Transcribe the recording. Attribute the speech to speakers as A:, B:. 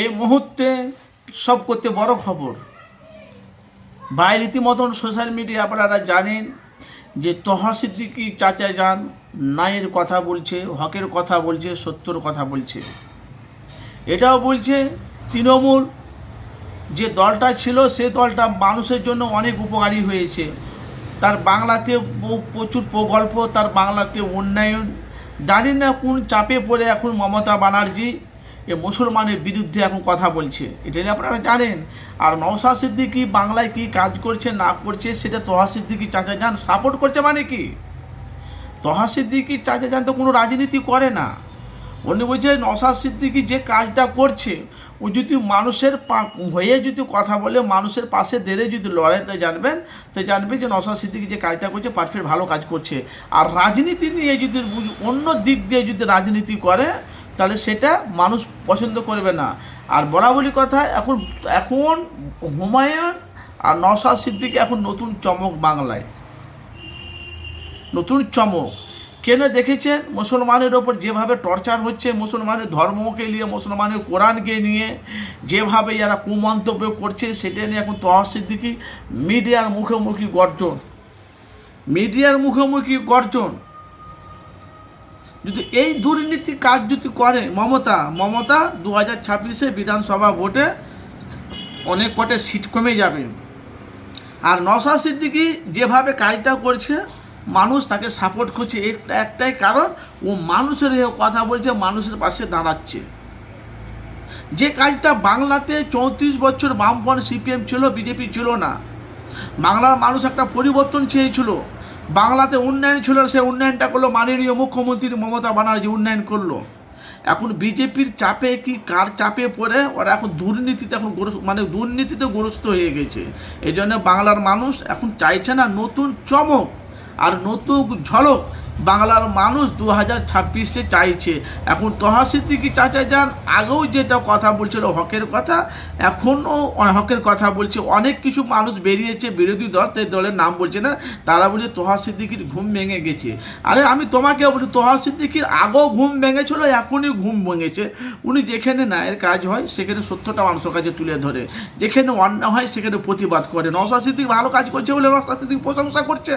A: এই মুহূর্তে সব করতে বড় খবর। ভাই রীতিমতন সোশ্যাল মিডিয়া আপনারা জানেন যে তহা চাচা যান, নায়ের কথা বলছে, হকের কথা বলছে, সত্যর কথা বলছে। এটাও বলছে তৃণমূল যে দলটা ছিল, সে দলটা মানুষের জন্য অনেক উপকারী হয়েছে। তার বাংলাতে প্রচুর প্রকল্প, তার বাংলাতে উন্নয়ন। জানি না কোন চাপে পড়ে এখন মমতা ব্যানার্জি? এ মুসলমানের বিরুদ্ধে এখন কথা বলছে। এটা আপনারা জানেন, আর নওশা সিদ্দিকি বাংলায় কি কাজ করছে, না করছে, সেটা তোহা সিদ্দিকি চাচা যান সাপোর্ট করছে মানে কি? তহা সিদ্দিকি চাচা যান তো কোনো রাজনীতি করে না। উনি বলছে নসাদ সিদ্দিকি যে কাজটা করছে, ও যদি মানুষের পা- হয়ে যদি কথা বলে, মানুষের পাশে দেড়ে যদি লড়াই তো জানবেন তো জানবেন যে নসাদ সিদ্দিকি যে কাজটা করছে পারফেক্ট ভালো কাজ করছে। আর রাজনীতি নিয়ে যদি অন্য দিক দিয়ে যদি রাজনীতি করে তাহলে সেটা মানুষ পছন্দ করবে না। আর বরাবরই কথা, এখন এখন হুমায়ুন আর নসাদ সিদ্দিকি এখন নতুন চমক বাংলায়। নতুন চমক। কেন দেখেছেন? মুসলমানের ওপর যেভাবে টর্চার হচ্ছে, মুসলমানের ধর্মকে নিয়ে, মুসলমানের কোরআনকে নিয়ে, যেভাবে যারা কুমন্তব্য করছে, সেটা নিয়ে এখন তহা সিদ্দিকি মিডিয়ার মুখোমুখি গর্জন। মিডিয়ার মুখোমুখি গর্জন। যদি এই দুর্নীতি কাজ যদি করে মমতা মমতা দু হাজার ছাব্বিশে বিধানসভা ভোটে অনেক কটে সিট কমে যাবে। আর নশা সিদ্দিকি যেভাবে কাজটা করছে, মানুষ তাকে সাপোর্ট করছে একটা একটাই কারণ, ও মানুষের কথা বলছে, মানুষের পাশে দাঁড়াচ্ছে। যে কাজটা বাংলাতে চৌত্রিশ বছর বামপন সিপিএম ছিল, বিজেপি ছিল না। বাংলার মানুষ একটা পরিবর্তন চেয়েছিল। বাংলাতে উন্নয়ন ছিল, সে উন্নয়নটা করল মাননীয় মুখ্যমন্ত্রী মমতা ব্যানার্জি উন্নয়ন করল। এখন বিজেপির চাপে কি, কার চাপে পড়ে? ওরা এখন দুর্নীতিতে এখন মানে দুর্নীতিতে গ্রস্ত হয়ে গেছে। এই জন্য বাংলার মানুষ এখন চাইছে না নতুন চমক আর নতুন ঝলক। বাংলার মানুষ দু হাজার ছাব্বিশে চাইছে। এখন তহা সিদ্দিকি চাচা যান, আগেও যেটা কথা বলছিল হকের কথা, এখনও হকের কথা বলছে। অনেক কিছু মানুষ বেরিয়েছে, বিরোধী দল তাই দলের নাম বলছে না, তারা বলছে তোহা সিদ্দিকির ঘুম ভেঙে গেছে। আরে আমি তোমাকে বলি তোহা সিদ্দিকির আগেও ঘুম ভেঙেছিল, এখনই ঘুম ভেঙেছে। উনি যেখানে ন্যায়ের কাজ হয়, সেখানে সত্যটা মানুষের কাছে তুলে ধরে। যেখানে অন্যায় হয়, সেখানে প্রতিবাদ করে। নওশা সিদ্দিক ভালো কাজ করছে বলে নওশা সিদ্দিক প্রশংসা করছে।